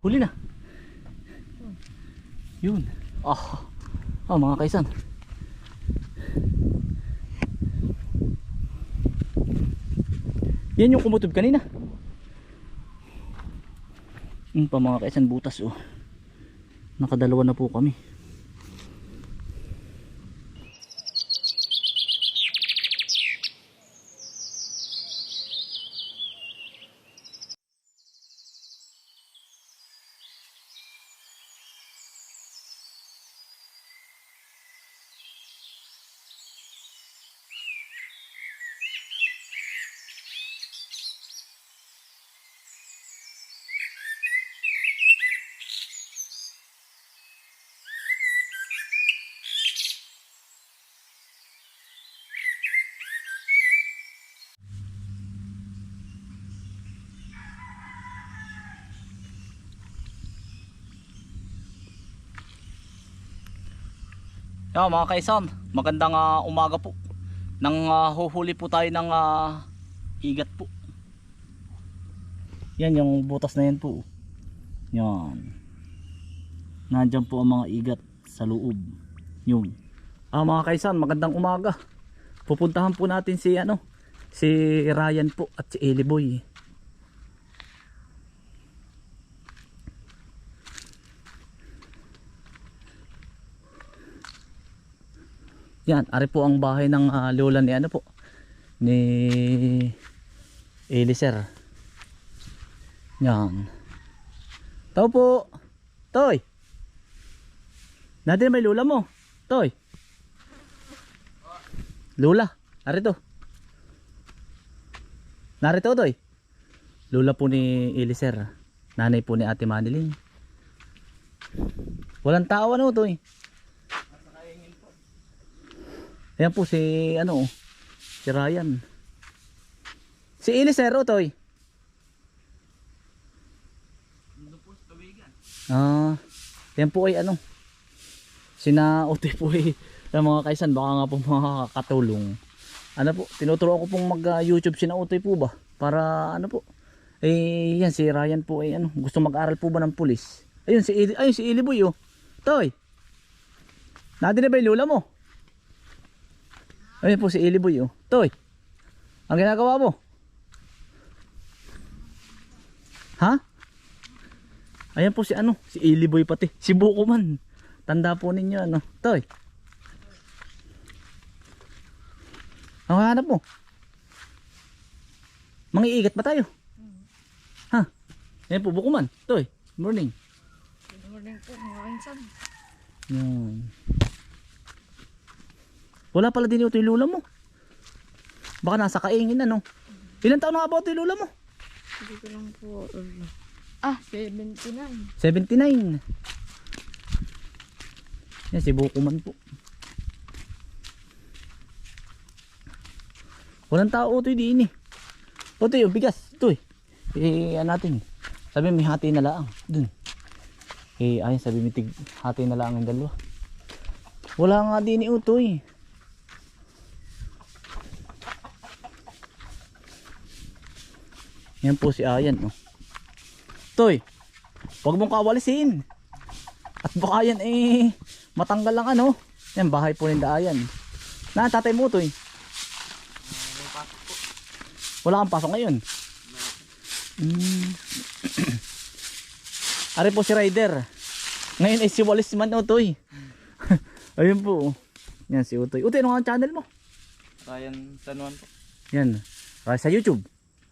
Huli na. Yun. Ah. Ah, mga kaisan. Yan yung kumutob kanina. Yung pa mga kaisan butas oh. Nakadalawa na po kami. Yan mga kaisan, magandang ah, umaga po. Nang ah, huhuli po tayo ng ah, igat po. Yan yung butas na yan po. Yan. Nandyan po ang mga igat sa loob. Yun. Ah mga kaisan, magandang umaga. Pupuntahan po natin si ano, si Ryan po at si Eli Yan, ari po ang bahay ng ah, lola ni ano po. Ni Eliser. Yan. Tao po. Toy. Natin may lula mo. Toy. Lula. Narito. Narito, Toy. Lula po ni Eliser. Nanay po ni Ate Manilin. Walang tao ano, Toy. Ayan po si ano, si Ryan. Si Eliser, oh, Toy. Ah, yan po ay ano. Sina Ote po ay ng mga kaisan baka nga po makakatulong. Ano po, tinuturuan ko pong mag YouTube sina Ote po ba para ano po. Eh yan si Ryan po ay ano, gusto mag-aral po ba ng pulis. Ayun si Ili, ayun si Ili Boy oh. Toy. Nadin na ba yung lula mo? Ayun po si Ili Boy oh. Toy. Ang ginagawa mo? Ha? Ayan po si ano, si Ili Boy pati. Si Buko man. Tanda po ninyo ano. Toy. Ang hanap mo? Mangiigat ba tayo? Ha? Ayan po, Buko man. Toy. Morning. Good morning po mga kinsan. Yan. Wala pala din ito yung lula mo. Baka nasa kaingin ano. Ilan taon na nga ba ito yung lula mo? Hindi ko lang po. uh, Ah, 79. 79. Yan si Bukuman po. Walang tao ito din eh. O ito yung bigas. Ito eh. Eh, ano natin. Sabi may hati na laang. Dun. Eh, ayun sabi may tig hati na laang yung dalawa. Wala nga din eh ito eh. Yan po si Ayan oh. Toy, huwag mong kawalisin. At baka yan eh, matanggal lang ano. Yan, bahay po ng daayan. Na, tatay mo Toy. Wala kang pasok ngayon. Mm. Ari po si Rider. Ngayon ay si Walis man Utoy. Ayun po. Yan si Utoy. Utoy, ano nga ang channel mo? Ryan San Juan po. Yan. Ah, sa YouTube.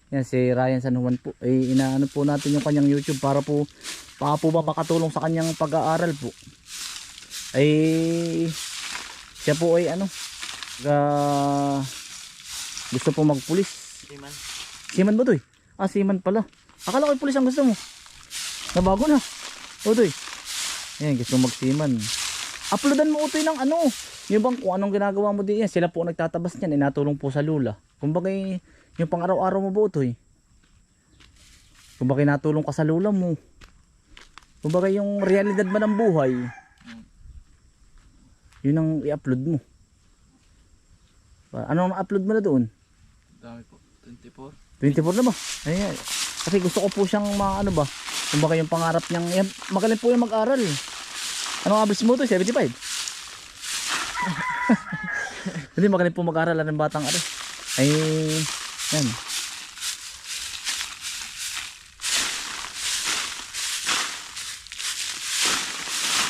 Yan si Ryan San Juan po. Eh inaano po natin yung kanyang YouTube para po para po ba makatulong sa kanyang pag-aaral po. Ay siya po ay ano ga gusto po magpulis. Siman. Siman ba 'to? eh? Ah, siman pala. Akala ko pulis ang gusto mo. Nabago na. O 'to. eh. Yan, gusto magsiman. Uploadan mo utoy ng ano. Yung bang kung anong ginagawa mo diyan, sila po nagtatabas niyan, inatulong po sa lula. Kumbaga eh, yung pang araw-araw mo ba utoy? Kumbaga natulong ka sa lula mo. Kumbaga yung realidad ba ng buhay, yun ang i-upload mo. Ano ang upload mo na doon? Dami po. 24. 24 na ba? Ayan. Kasi gusto ko po siyang ma, ano ba, Kumbaga yung pangarap niyang, yan, magaling po yung mag-aral. Anong average mo to? 75? Hindi, magaling po mag-aral ng batang ano. Ay, yan.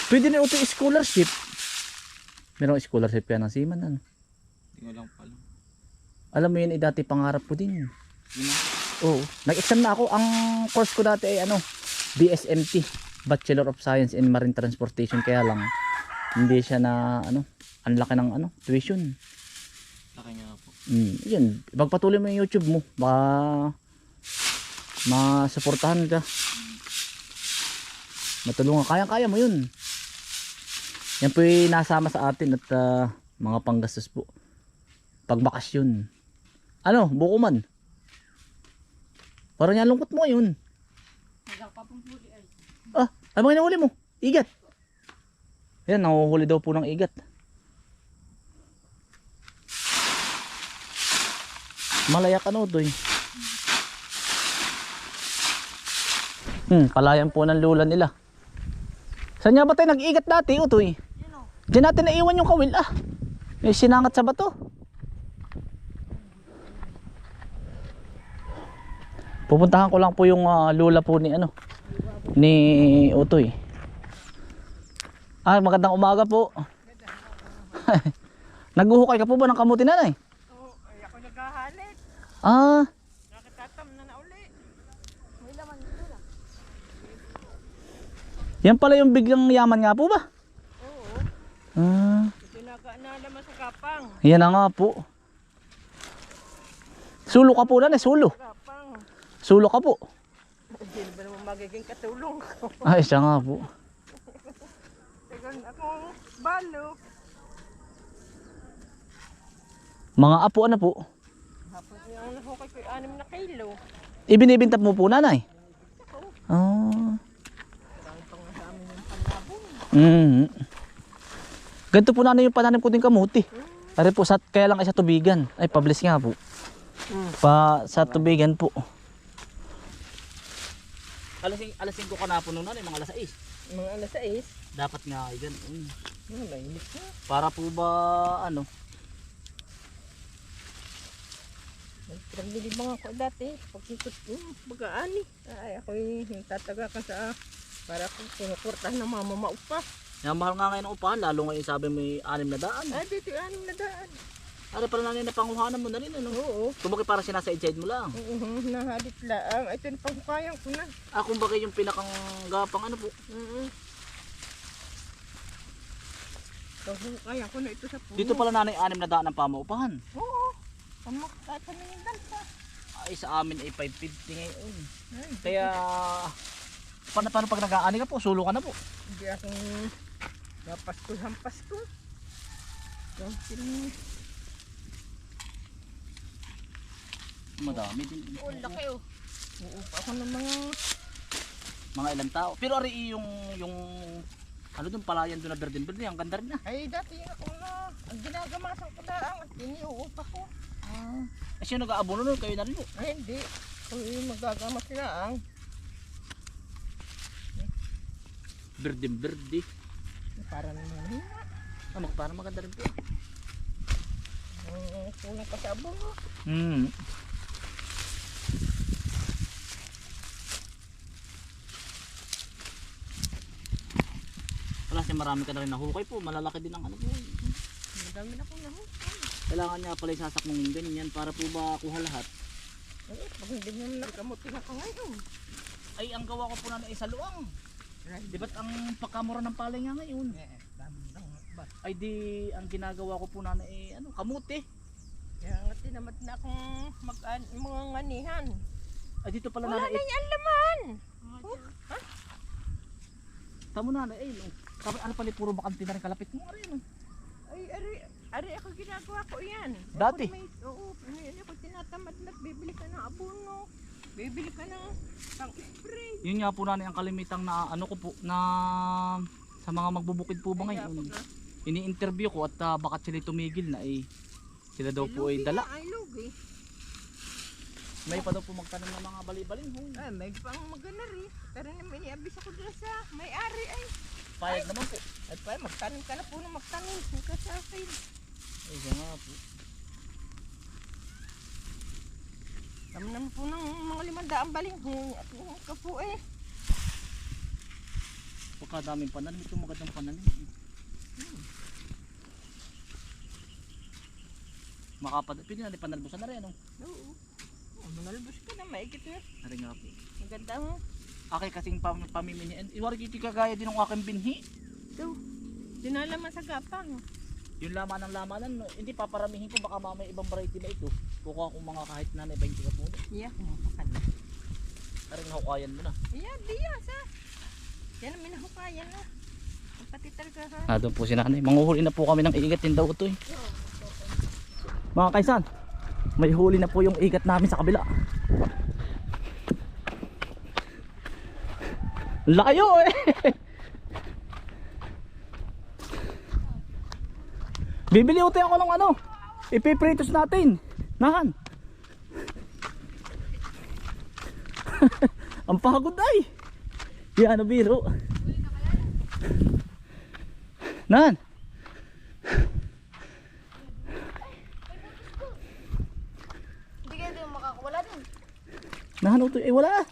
Pwede na ito scholarship. Merong scholarship yan ng Seaman. Ano? Hindi ko lang po alam. Mo yun, eh, dati pangarap ko din. Yun. Oo. Nag-exam na ako. Ang course ko dati ay ano, BSMT, Bachelor of Science in Marine Transportation. Kaya lang, hindi siya na, ano, ang laki ng ano, tuition. Laki nga po. Mm, yun. Pagpatuloy mo yung YouTube mo, baka masuportahan ka. Matulungan. Kaya-kaya mo yun. Yan po yung nasama sa atin at ah, mga panggastos po. Pagbakasyon. Ano, buko man. Parang yan lungkot mo yun. Ah, ano mga nahuli mo? Igat. Yan, nahuhuli daw po ng igat. Malayak ano doy. Hmm, palayan po ng lula nila. Saan nga ba tayo nag-igat dati, utoy? Diyan natin naiwan yung kawil ah. May sinangat sa bato. Pupuntahan ko lang po yung ah, lula po ni ano ni Utoy. Ah, magandang umaga po. Naguhukay ka po ba ng kamuti nanay? Oo, ay ako naghahalit. Ah, Nakatatam na na uli. yan pala yung biglang yaman nga po ba? Oo, Ah, tinaga na naman sa kapang. yan na nga po. Sulo ka po nanay, sulo. Kapang. Sulo ka po. Hindi ba naman magiging katulong ko? Ay, siya nga po. Tegan akong balo. Mga apo ano po? Hapon yung nahukay ko yung anim na kilo. Ibinibinta mo po nanay? Ah. Amin yung panlabong. Mm. Ganito po nanay yung pananim ko din kamuti. Ari po, sa, kaya lang ay sa tubigan. Ay, pablis nga po. Pa, sa tubigan po. Alas, alas 5 ka na po nung nanay, mga alas 6. Mga alas 6. Dapat nga ay ganun. Na. Para po ba, ano? Mga ako dati. Pagkikot ko, bagaan eh. Ay, ako yung tataga ka sa para kung kinukurtahan ng mga mamaupa. Yan, mahal nga ngayon ang upahan, lalo ngayon sabi mo yung anim na daan. Ay, dito yung anim na daan. Ano pala nanay na panguhanan mo na rin, ano? Oo. Kumbaga parang sinasa inside mo lang. Oo, nahalit lang. Ito yung pangkayang ko na. Ah, kumbaga yung pinakang gapang ano po. Oo. Pangkayang ko na ito sa puno. Dito pala nanay anim na daan ang pamaupahan. Oo. Pamakata na yung dalsa. Ay, sa amin ay 550 ngayon. Ay, Kaya, paano, paano pag nag-aani ka po, sulo ka na po. hindi akong napasko hampas ko. Yung Madami din. Oh, laki oh. uupa ako ng mga Mga ilang tao. Pero ari yung, yung, ano doon, palayan doon na Berdin Berdin, ang ganda rin na. ay dati ako na ang ginagamasan ko lang at iniuupa ko. Ah. Eh, sino nag-aabono nun? Kayo na rin po. Ay hindi. Kung yung magagamas sila ang Berdin Berdin. para naman Ah, mag, parang maganda rin po. ang kulang ka sa abong. Hmm. Wala siya marami ka na rin nahukay po. Malalaki din ang ano po. Madami na kong nahukay. Kailangan niya pala isasakmong ganyan para po ba kuha lahat. Ay, pag hindi nyo nakamuti na ka ngayon. Ay, ang gawa ko po na isa luang. Di ba't ang pagkamura ng palay nga ngayon? Eh, dami lang? Ay di, ang ginagawa ko po na eh, ano, kamuti. Kaya nga tinamad na akong mag mga nganihan. Ay dito pala Wala na na yan laman. Tamo na eh. no. Sabi, ano pala, puro bakanti na rin kalapit mo. Ano yun? Ay, ari, ari ako ginagawa ko yan. Dati? Ako may, oo, may ako tinatamad na bibili ka ng abono. Bibili ka ng pang spray. Yun nga po na ang kalimitang na ano ko po, na sa mga magbubukid po ba Kaya ngayon. ako na, Ini-interview ko at ah, bakit sila tumigil na eh. Sila daw po ay lugi dala. nga, Ay, lugi. May pa daw po magtanim ng mga bali-baling. Ay, may pang magana rin. Pero naman iabis ako dyan sa may-ari ay. Payag naman po. At pa, magtanim ka na po na magtanim. Huwag ka sa akin. Ay, siya nga po. Kami naman po ng mga limandaang baling. Hingi ako ka po eh. Pagkadaming pananim, ito magandang pananim. Makapad, pwede natin panalbusan na rin, ano? Oo. Oh, manalbos ka na, maigit na. Ari nga po. Maganda mo. Aking kasing pam pamimini. And iwari kiti kagaya din ng aking binhi. Ito. Dinalaman sa gapang. Yung laman ng lamanan, no, hindi paparamihin ko baka mamaya ibang variety na ito. Kukuha ko mga kahit na may 20 ka puno. Iya, kumapakan na. Ari nga hukayan mo na. Iya, diya sa. Yan ang minahukayan na. Pati talaga ha. Ah, doon po si nanay. Manguhuli na po kami ng igatin daw ito eh. Mga kaisan, may huli na po yung igat namin sa kabila. Layo eh! Bibili uti ako ng ano, ipipritos natin. Nahan. Ang pagod ay. Yan, ano biro. Hindi kayo din. Nahan utoy. Eh wala.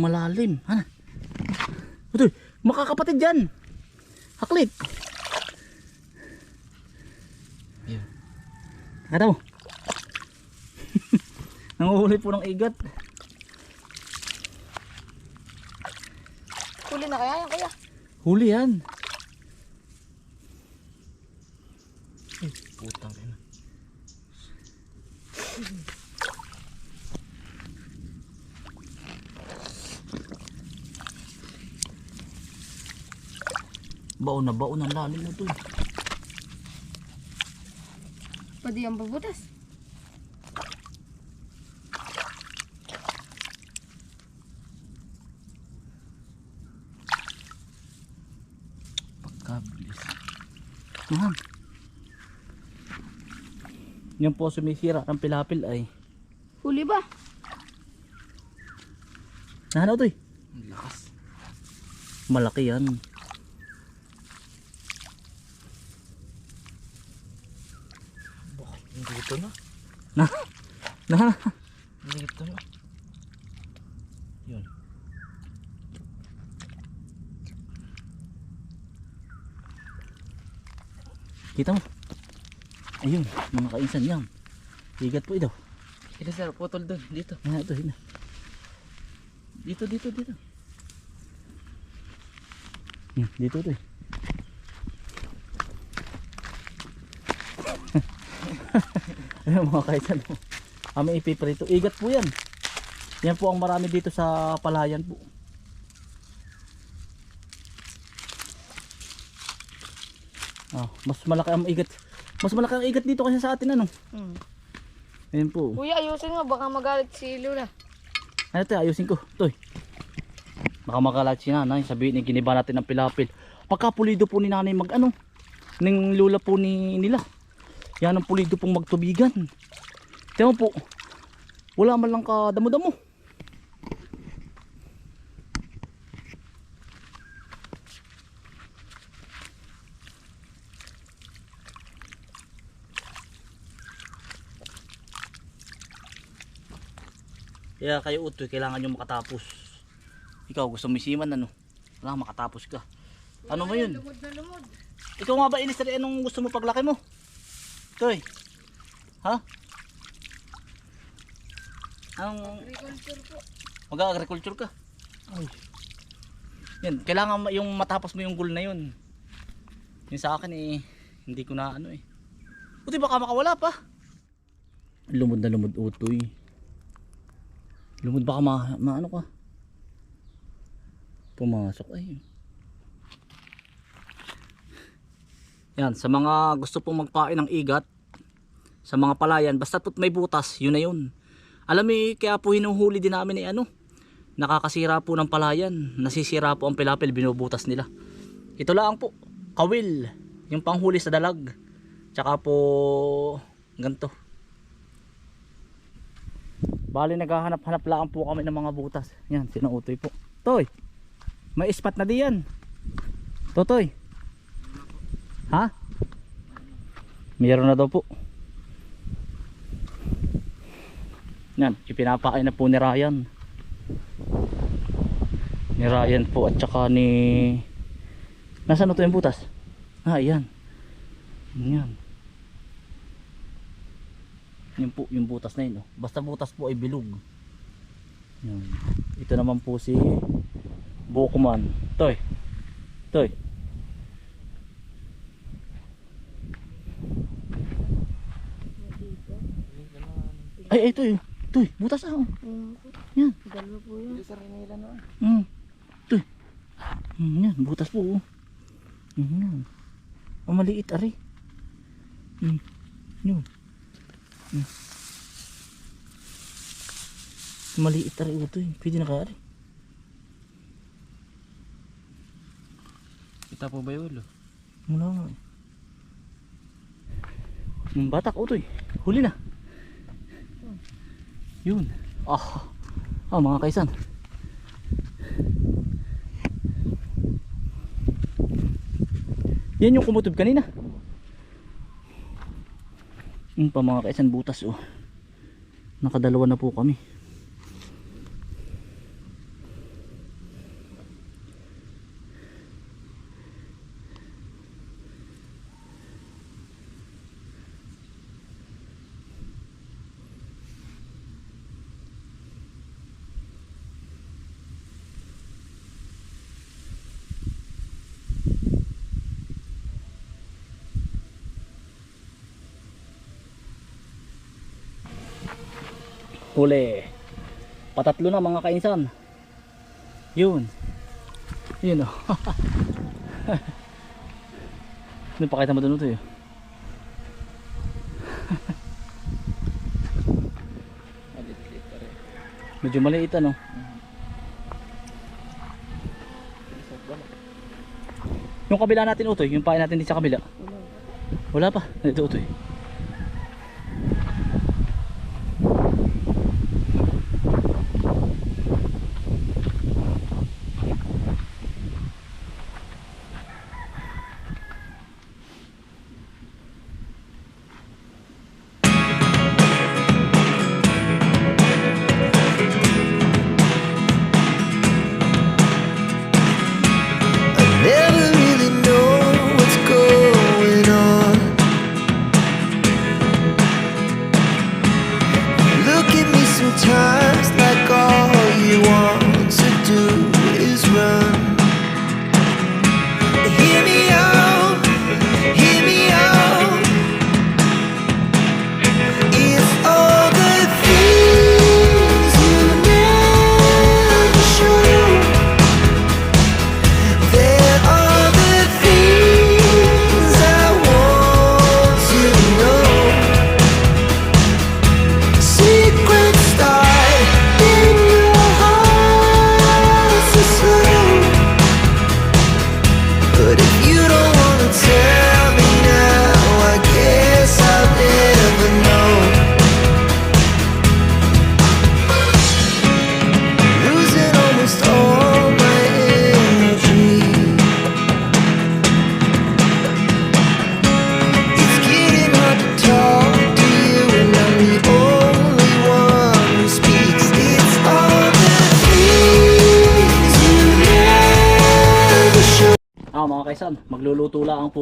Malalim. Hana? Utoy. Makakapatid dyan. Haklit. Yan. Kata mo. Nanguhuli po ng igat. Huli na kaya yan kaya. Huli yan. Baon na baon ang lalim mo to. Pwede yung pabutas. Pagkabilis. Yan. Yan po sumisira ng pilapil ay. Huli ba? Nahanaw to eh. Malaki yan. Hindi ito na. Na. Na. Hindi ito na. Yun. Kita mo? Ayun, mga kainsan yan. Higat po ito. Ito sir, putol doon. Dito. Yan, ito, yun. Dito, dito, dito. Hmm, dito, ito eh. Ayun mga kaisan. oh. Kami ipiprito. Igat po yan. Yan po ang marami dito sa palayan po. Ah, mas malaki ang igat. Mas malaki ang igat dito kasi sa atin ano. Hmm. Ayan po. Kuya, ayusin nga. Baka magalit si Lula. Ano ito, ayusin ko. Toy. Baka makalat si nanay. Sabihin ni giniba natin ng pilapil. Pagka pulido po ni nanay mag ano. Ning lula po ni nila. Yan ang pulido pong magtubigan. Tiyan mo po. Wala man lang ka damo-damo. Kaya kayo utoy, kailangan nyo makatapos. Ikaw gusto mo isiman ano? Kailangan makatapos ka. Ano mo yun? Lumod na lumod. Ikaw nga ba inis rin anong gusto mo paglaki mo? Toy. Ha? Anong Agriculture po. mag-agriculture ka? Ay. Yan, kailangan ma- yung matapos mo yung goal na yun. Yung sa akin eh, hindi ko na ano eh. Buti baka makawala pa. Lumod na lumod utoy. Lumod baka ma, maano ka. Pumasok ay. Yan, sa mga gusto pong magpain ng igat, sa mga palayan, basta tot may butas, yun na yun. Alam mo, eh, kaya po hinuhuli din namin eh ano, nakakasira po ng palayan, nasisira po ang pilapil, binubutas nila. Ito lang po, kawil, yung panghuli sa dalag. Tsaka po ganito. Bali naghahanap-hanap lang po kami ng mga butas. Yan, sinuutoy po. Toy. May ispat na diyan. Totoy. Ha? Meron na daw po. Yan, ipinapakain na po ni Ryan. Ni Ryan po at saka ni Nasaan na to yung butas? Ah, yan. Yan. Yan po, yung butas na yun. Oh. Basta butas po ay bilog. Yan. Ito naman po si Bokuman. Toy. Toy. Ay, ay, toy. Toy, butas. Ayun po. Yan. Dalawa po yun. Sa Rinila na. Mm. Toy. Mm, yan, butas po. Oh. Mm, yan. Ang maliit, ari. Mm. Yun. Mm. Maliit, ari. Ito eh. Pwede na ka, ari. Kita po ba yung ulo? Wala nga. eh. Yung batak, utoy. Huli na. Yun. Ah. Ah, mga kaisan. Yan yung kumutob kanina. Yung pa mga kaisan butas oh. Nakadalawa na po kami. Huli. Patatlo na mga kainsan. Yun. Yun oh. Ano pakita mo doon ito pa rin. Medyo maliit ano. Yung kabila natin utoy, yung pain natin dito sa kabila. Wala pa. Ito utoy.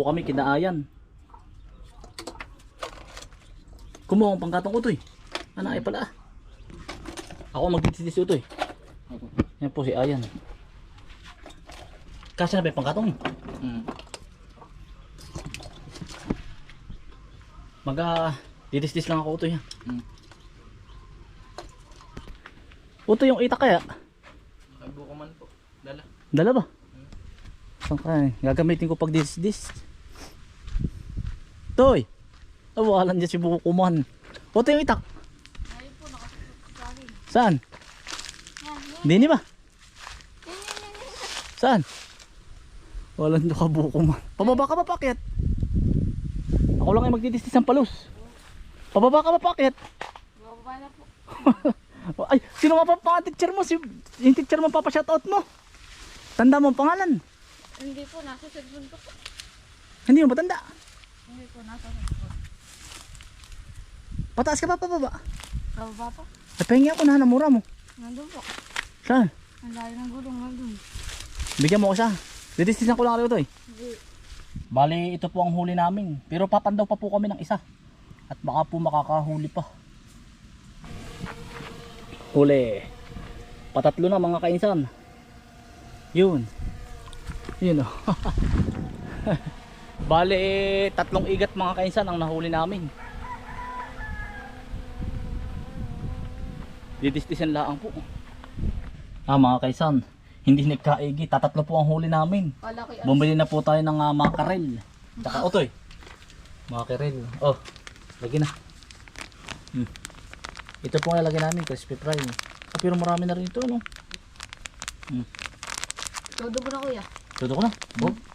Po kami kinaayan. Kumuha ang pangkatong utoy. Ano ay pala. Ako magtititis utoy. Yan po si Ayan. Kasi na ba yung pangkatong? Hmm. Mag didis-dis lang ako utoy. Hmm. Utoy yung itak kaya. Ay, buko man po. Dala. Dala ba? Saan ka eh? Gagamitin ko pag dis-dis. Toy! Tawalan dyan si Bukuman. Utoy yung itak. Ayun po, akin. Saan? Dini ba? Saan? Walang nakabuko man. Pababa ka ba paket? Ako lang ay magdidistis ng palos. Pababa ka ba pakit? Bababa na po. Ay, sino nga pa pa teacher mo? Si, yung teacher mo papashoutout mo. Tanda mo ang pangalan. Hindi po, nasa cellphone ko po. Hindi mo ba tanda? Hindi po, nasa cellphone. Pataas ka pa pababa. Bababa po. Napahingi ako na mura mo. Nandun po. Saan? Ang layo ng gulong nandun. Bigyan mo ko siya. Didistisan ko lang rin ito eh. Hindi. Bali, ito po ang huli namin. Pero papandaw pa po kami ng isa. At baka po makakahuli pa. Huli. Patatlo na mga kainsan. Yun. Yun oh. Bali, tatlong igat mga kainsan ang nahuli namin. Didistisan lang po. Ah mga kaisan, hindi nagkaigi. Tatatlo po ang huli namin. Ko Bumili na po tayo ng uh, makarel. Tsaka otoy. Makarel. Oh, lagi na. Hmm. Ito po ang lalagyan namin, crispy fry. Ah, pero marami na rin ito, no? Todo mo na kuya. Tudo ko na. Bob. Yung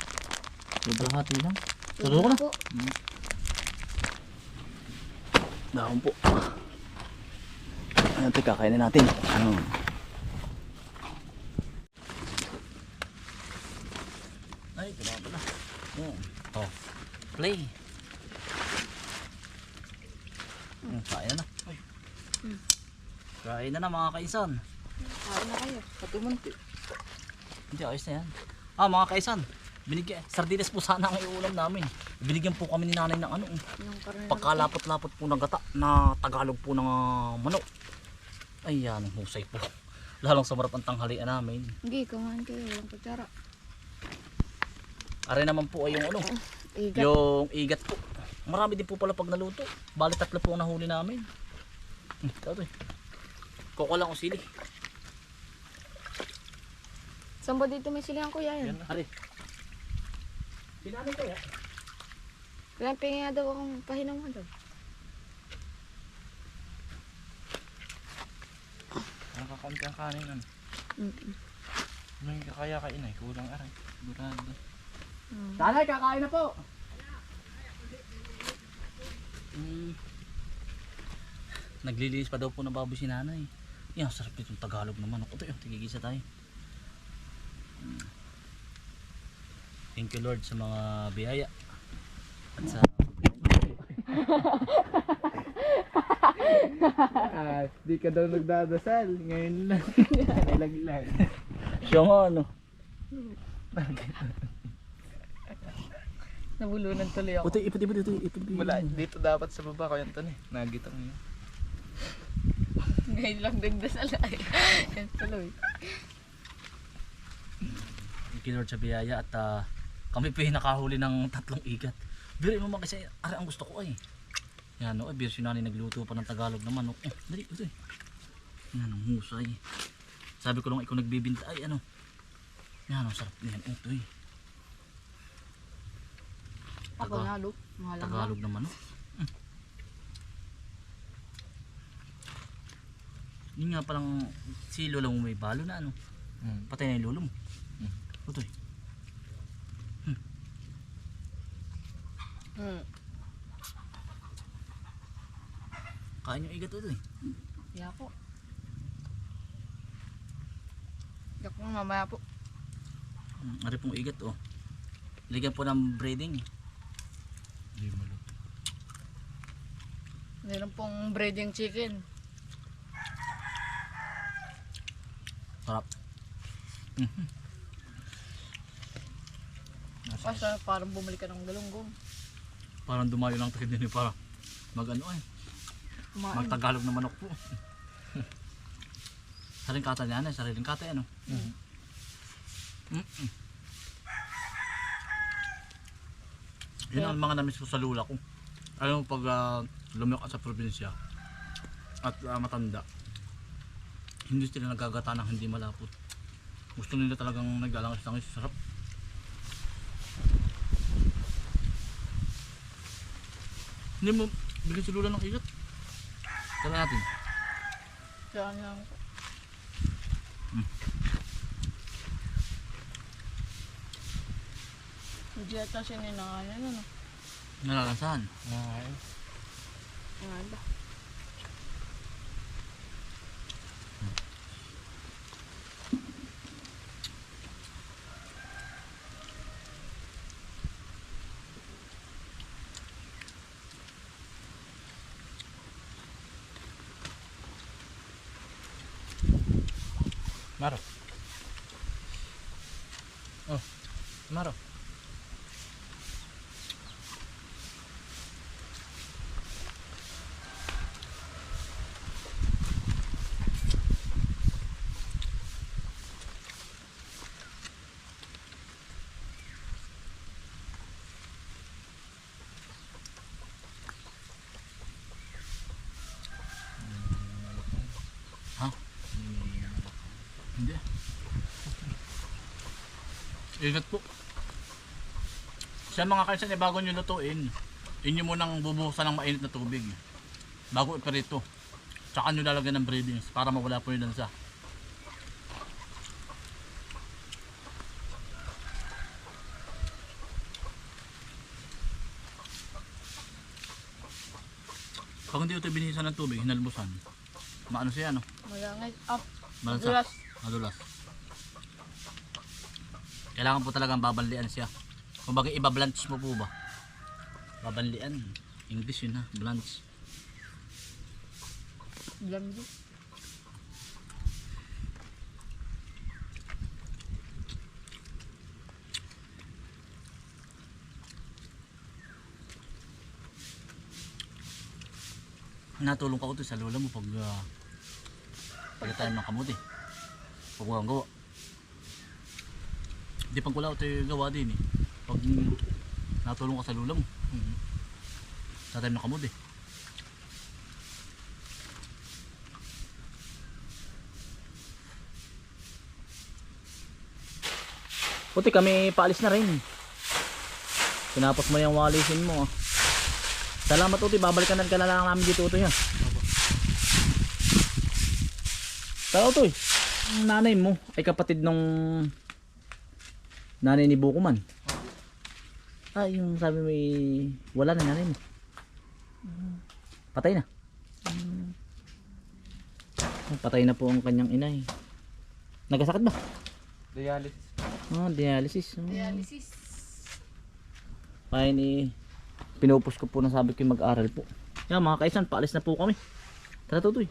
balahati lang. Tudo ko na. po. Dahon po. Ano ito, kakainin natin. Ano? Ay, ito na pala. Yan. Oh. Play. Hmm, kain na na. Ay. Kain na na mga kaisan. Kain na kayo. Pati munti. Hindi, ayos na yan. Ah, mga kaisan. Binigyan, sardinas po sana ang iulam namin. Binigyan po kami ni nanay ng ano, pagkalapot-lapot po ng gata na Tagalog po ng ah, manok. Ayan, husay po. Lalong samarap ang tanghalian namin. Hindi, kumain kayo. Walang kutsara. Are naman po ay yung ano, Igat. yung igat po. Marami din po pala pag naluto. Bali tatlo po ang nahuli namin. Hmm, ito eh. Koko lang o sili. Saan ba dito may silihan kuya yan? Are. Pinanay kaya? Kaya pingi nga daw akong pahinang mo daw. Nakakaunti ang kanin ano. Mm Ano yung kaya kain ay kulang aray. Sigurado. Nanay, kakain na po. Mm. Naglilinis pa daw po ng baboy si nanay. Yan, sarap itong Tagalog naman. Ako tayo, tigigisa tayo. Mm. Thank you Lord sa mga biyaya. At sa Ah, di ka daw nagdadasal. Ngayon lang. Nalaglag. siya nga ano. Nabulunan tuloy ako. Utoy, ipit, ipit, ipit, ipit, ipit. Wala, dito dapat sa baba ko yan to eh. Nagitang niya. Ngayon lang nagdasal ay. Yan tuloy. Thank you Lord sa biyaya at ah, kami pa nakahuli ng tatlong igat. Pero mo kasi, ari ang gusto ko ay. Yan o, oh, beer si nanay nagluto pa ng Tagalog naman. Oh, oh dali, ito eh. Yan ang husay. Sabi ko lang ikaw nagbibinta ay ano. Yan ang sarap niyan. Ito eh. Taga-. Mahalang lang. Tagalog naman oh. Mm. Yun nga palang si lola mo may balo na ano. Hmm. Patay na yung lolo mo. Mm. Ito eh. Hmm. Kain yung igat ito eh. Kaya po. Yak mo mamaya po. Mm, Ari pong igat oh. Lagyan po ng breading. Hindi malo. Meron pong breading chicken. Sarap. Kasi parang bumalik ka ng galunggong. Parang dumayo lang tayo din eh, para mag ano eh. Kumain. Magtagalog na manok po. Sariling kata niya na, sariling kata ano. Mm. Yun ang mga namiss ko sa lula ko. Alam mo pag uh, lumiyok ka sa probinsya at ah, matanda, hindi sila nagagata ng hindi malapot. Gusto nila talagang naglalangas ng sarap. Hindi mo bigyan si lula ng igat. Tara natin. Kaya niya ako. Hindi ata siya ano. Nalalasan. Ay. Ano? Maro. Oh, Maro. Hindi. Ingat po. Sa mga kaisan eh, bago nyo lutuin, inyo munang bubuhusan ng mainit na tubig. Bago iparito. Tsaka nyo lalagyan ng breadings para mawala po yung lansa. Pag hindi ito binihisan ng tubig, hinalbusan. Maano siya, no? Malangit. Up. Malansa. Madulas. Madulas. Kailangan po talagang babanlian siya. Kung bagay iba-blanch mo po ba? Babanlian. English yun ha, blanch. Blandi. Natulong ka ko to sa lola mo pag uh, pag tayo ng kamuti. Pag gawa. Hindi pag wala tayo gawa din eh. Pag natulong ka sa lola mo. Mm. Sa tayo ng kamuti. Puti kami paalis na rin. Tinapos mo yung walisin mo. ah. Salamat Uti, babalikan na ka na lang namin dito Uti. Tara Uti, nanay mo ay kapatid nung nanay ni Bukuman. Ah, yung sabi mo eh, wala na nanay mo. Patay na. Ah, Patay na po ang kanyang inay. Nagkasakit ba? Dialysis. Oh, dialysis. Oh. Dialysis. Kaya ni pinupus ko po na sabi ko yung mag-aral po. Yan mga kaisan, paalis na po kami. Tara tutoy.